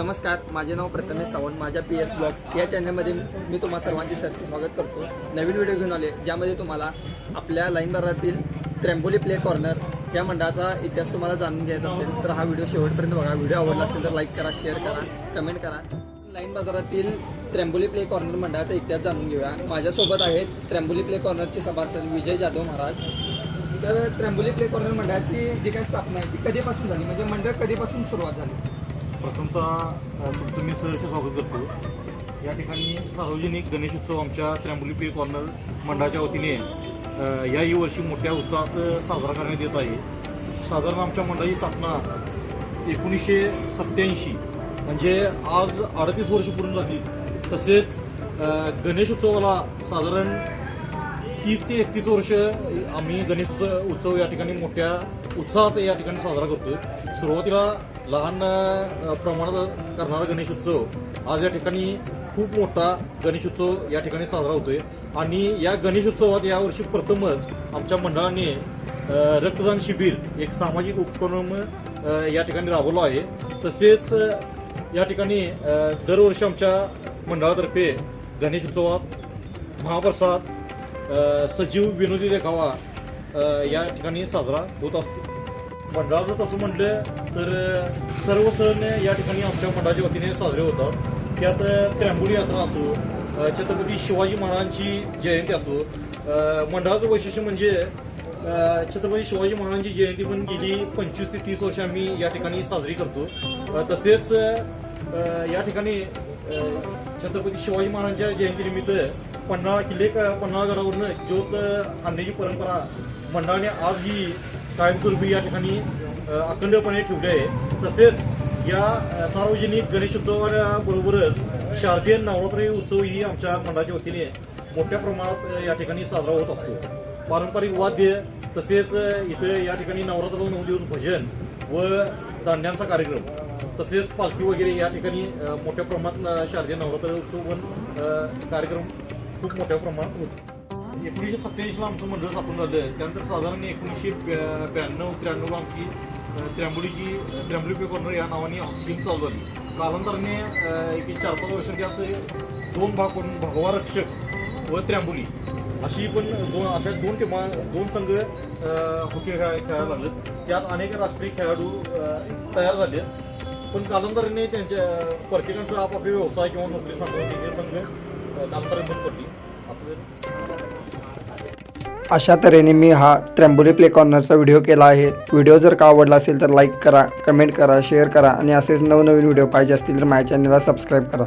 नमस्कार माझे नाव प्रथमेश सावंत माझ्या पी एस ब्लॉग्स या चॅनलमध्ये मी तुम्हा सर्वांचे सरसे स्वागत करतो. नवीन व्हिडिओ घेऊन आले ज्यामध्ये तुम्हाला आपल्या लाईन बाजारातील त्र्यंबोली प्ले कॉर्नर या मंडळाचा इतिहास तुम्हाला जाणून घ्यायचा असेल तर हा व्हिडिओ शेवटपर्यंत बघा. व्हिडिओ आवडला असेल तर लाईक करा शेअर करा कमेंट करा. लाईन बाजारातील त्र्यंबोली प्ले कॉर्नर मंडळाचा इतिहास जाणून घेऊया. माझ्यासोबत आहेत त्र्यंबोली प्ले कॉर्नरचे सभासद विजय जाधव महाराज. तर त्र्यंबोली प्ले कॉर्नर मंडळाची जी काही स्थापना आहे ती कधीपासून झाली? म्हणजे मंडळ कधीपासून सुरुवात झाली? प्रथमतः तुमचं मी सहर्ष स्वागत करतो. या ठिकाणी सार्वजनिक गणेश उत्सव आमच्या त्र्यंबोली पी कॉर्नर मंडळाच्या वतीने याही वर्षी मोठ्या उत्साहात साजरा करण्यात येत आहे. साधारण आमच्या मंडळाची स्थापना एकोणीसशे सत्त्याऐंशी. म्हणजे आज अडतीस वर्ष पूर्ण झाली. तसेच गणेशोत्सवाला गणेश उत्सवाला साधारण तीस ते एकतीस वर्ष आम्ही गणेश उत्सव या ठिकाणी मोठ्या उत्साहात या ठिकाणी साजरा करतो सुरुवातीला लहान प्रमाणात करणारा गणेश उत्सव आज या ठिकाणी खूप मोठा गणेश उत्सव या ठिकाणी साजरा होतोय. आणि या गणेश उत्सवात यावर्षी प्रथमच आमच्या मंडळाने रक्तदान शिबिर एक सामाजिक उपक्रम या ठिकाणी राबवला आहे. तसेच या ठिकाणी दरवर्षी आमच्या मंडळातर्फे गणेश उत्सवात महाप्रसाद सजीव विनोदी देखावा या ठिकाणी साजरा होत असतो. मंडळाचं तसं म्हटलं तर सर्व सण या ठिकाणी आमच्या मंडळाच्या वतीने साजरे होतात. त्यात अ, यात्रा असो छत्रपती शिवाजी महाराजांची जयंती असो मंडळाचं वैशिष्ट्य म्हणजे छत्रपती शिवाजी महाराजांची जयंती पण गेली पंचवीस ते तीस वर्ष आम्ही या ठिकाणी साजरी करतो. तसेच या ठिकाणी छत्रपती शिवाजी महाराजांच्या जयंतीनिमित्त पन्हाळा किल्ले पन्हाळा पन्हाळगडावरनं ज्योत आणण्याची परंपरा मंडळाने आजही कायमस्वरूपी या ठिकाणी अखंडपणे ठेवले आहे. तसेच या सार्वजनिक गणेशोत्सवाबरोबरच शारदीय नवरात्री उत्सवही आमच्या मंडळाच्या वतीने मोठ्या प्रमाणात या ठिकाणी साजरा होत असतो. पारंपरिक वाद्य तसेच इथे इथं या ठिकाणी नवरात्र नऊ दिवस भजन व दांड्यांचा कार्यक्रम तसेच पालखी वगैरे या ठिकाणी मोठ्या प्रमाणात शारदीय नवरात्र उत्सव पण कार्यक्रम खूप मोठ्या प्रमाणात होतो. एकोणीसशे सत्त्याऐंशीला आमचं मंडळ स्थापन झालं. त्यानंतर साधारण एकोणीसशे ब्या- ब्याण्णव त्र्याण्णवला आमची अ, त्र्यंबोलीची त्र्यंबोली पे कॉर्नर या नावाने टीम चालू झाली. कालांतराने एक चार पाच वर्षात त्यात दोन भाग करून भगवा रक्षक व त्र्यंबोली अशी पण दोन अशा दोन टीमा दोन संघ हॉकी खेळा खेळायला लागलेत. त्यात अनेक राष्ट्रीय खेळाडू तयार झाले. पण कालांतराने त्यांच्या प्रत्येकांचा आपापले व्यवसाय किंवा नोकरी सांगून संघ कालांतराने बंद पडली. आपलं अशा तऱ्हेने मी हा त्र्यंबोली प्ले कॉर्नरचा व्हिडिओ केला आहे. व्हिडिओ जर का आवडला असेल तर लाईक करा कमेंट करा शेअर करा आणि असेच नवनवीन व्हिडिओ पाहिजे असतील तर माझ्या चॅनलला सबस्क्राईब करा.